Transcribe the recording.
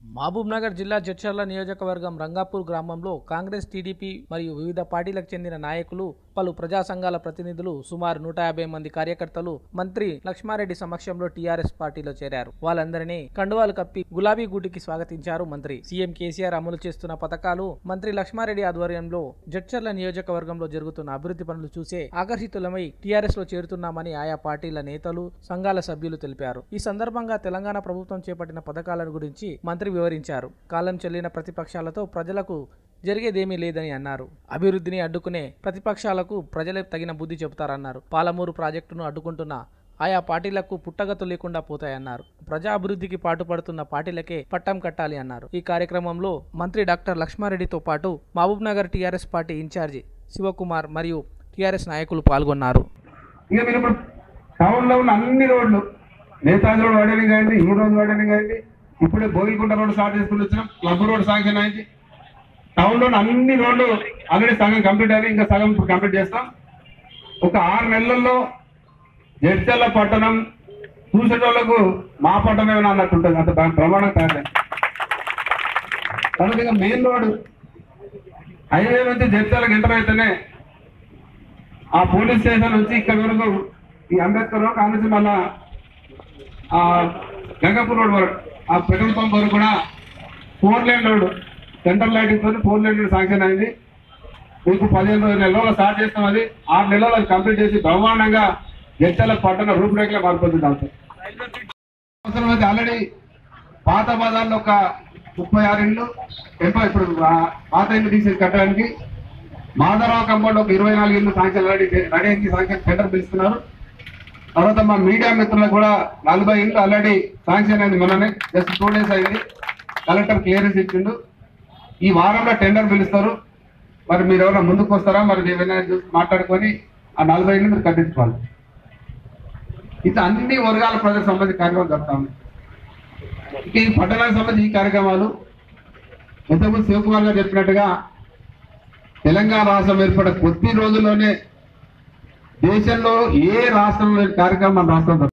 మహబూబ్నగర్ జిల్లా జడ్చర్ల నియోజకవర్గం రంగాపూర్ గ్రామంలో కాంగ్రెస్ టీడీపీ మరియు వివిధ పార్టీలకు చెందిన నాయకులు పలు ప్రజా సంఘాల ప్రతినిధులు సుమారు నూట యాభై మంది కార్యకర్తలు మంత్రి లక్ష్మారెడ్డి సమక్షంలో టీఆర్ఎస్ పార్టీలో చేరారు. వాళ్ళందరినీ కండువాలు కప్పి గులాబీ గూటికి స్వాగతించారు మంత్రి. సీఎం కేసీఆర్ అమలు చేస్తున్న పథకాలు మంత్రి లక్ష్మారెడ్డి ఆధ్వర్యంలో జడ్చర్ల నియోజకవర్గంలో జరుగుతున్న అభివృద్ధి పనులు చూసే ఆకర్షితులమై టీఆర్ఎస్లో చేరుతున్నామని ఆయా పార్టీల నేతలు సంఘాల సభ్యులు తెలిపారు. ఈ సందర్భంగా తెలంగాణ ప్రభుత్వం చేపట్టిన పథకాల గురించి మంత్రి వివరించారు. కాలం చెల్లిన ప్రతిపక్షాలతో ప్రజలకు జరిగేదేమీ లేదని అన్నారు. అభివృద్ధిని అడ్డుకునే ప్రతిపక్షాలకు ప్రజలే తగిన బుద్ధి చెబుతారన్నారు. పాలమూరు ప్రాజెక్టును అడ్డుకుంటున్న ఆయా పార్టీలకు పుట్టగతు లేకుండా పోతాయన్నారు. ప్రజా అభివృద్ధికి పాటుపడుతున్న పార్టీలకే పట్టం కట్టాలి అన్నారు. ఈ కార్యక్రమంలో మంత్రి డాక్టర్ లక్ష్మారెడ్డితో పాటు Mahabub Nagar TRS party incharge Shivakumar మరియు టీఆర్ఎస్ నాయకులు పాల్గొన్నారు. టౌన్లో ఉన్న అన్ని రోడ్లు నేతాజీ రోడ్ వాడని కాయండి ఈ రోడ్ వాడని ఇప్పుడే భోగికుంట రోడ్ స్టార్ట్ చేసుకుని వచ్చినాం. క్లబ్ రోడ్ సాంక్షన్ అయింది. టౌన్లో అన్ని రోడ్లు ఆల్రెడీ సగం కంప్లీట్ అయింది ఇంకా సగం కంప్లీట్ చేస్తాం. ఒక ఆరు నెలల్లో జడ్చల్ల పట్టణం చూసేటోళ్ళకు మా పట్టణం ఏమైనా అన్నట్టు ఉంటుంది. అంత ప్రమాణం కాదు తర్వాత ఇంకా మెయిన్ రోడ్ హైవే నుంచి జడ్చల్లకి ఎంటర్ అయితేనే ఆ పోలీస్ స్టేషన్ నుంచి ఇక్కడ వరకు ఈ అంబేద్కర్ రోడ్ కాంగ్రెస్ మళ్ళా ఆ గంగాపూర్ రోడ్ వరకు ఆ పెట్రోల్ పంప్ వరకు కూడా four lane road central lighting తోటి ఫోర్ లైన్ శాంక్షన్ అయింది. మీకు పదిహేను రోజుల నెలలో స్టార్ట్ చేస్తాం అది. ఆరు నెలల్లో కంప్లీట్ చేసి బ్రహ్మాండంగా జడ్చల పట్టణ రూపురేఖలే మారిపోతుంది అవుతాయి అవసరం అయితే ఆల్రెడీ పాత బజార్లో ఒక ముప్పై ఆరు ఇండ్లు టెంపో ఇప్పుడు పాత ఇల్లు తీసేసి కట్టడానికి. మాధవరావు కంపౌండ్ ఒక ఇరవై నాలుగు ఇండ్లు సాంక్షన్ రెడీ రెడీ అయింది సాంక్షన్ టెండర్ పిలుస్తున్నారు. తర్వాత మా మీడియా మిత్రులకు కూడా నలభై ఇండ్లు ఆల్రెడీ సాంక్షన్ అయింది మొన్ననే జస్ట్ టూ డేస్ అయింది. కలెక్టర్ క్లియరెన్స్ ఇచ్చిండు. ఈ వారంలో టెండర్ పిలుస్తారు. మరి మీరు ఎవరైనా ముందుకు వస్తారా? మరి ఏమైనా చూసి మాట్లాడుకొని ఆ నలభై ఇండ్లు మీరు కట్టించుకోవాలి. ఇట్లా అన్ని వర్గాల ప్రజలకు సంబంధించి కార్యక్రమాలు జరుగుతా ఉన్నాయి ఇక ఈ పట్టణానికి సంబంధించి ఈ కార్యక్రమాలు ఇంతకుముందు శివకుమార్ గారు చెప్పినట్టుగా తెలంగాణ రాష్ట్రం ఏర్పడే కొద్ది రోజుల్లోనే దేశంలో ఏ రాష్ట్రంలో కార్యక్రమం రాష్ట్రం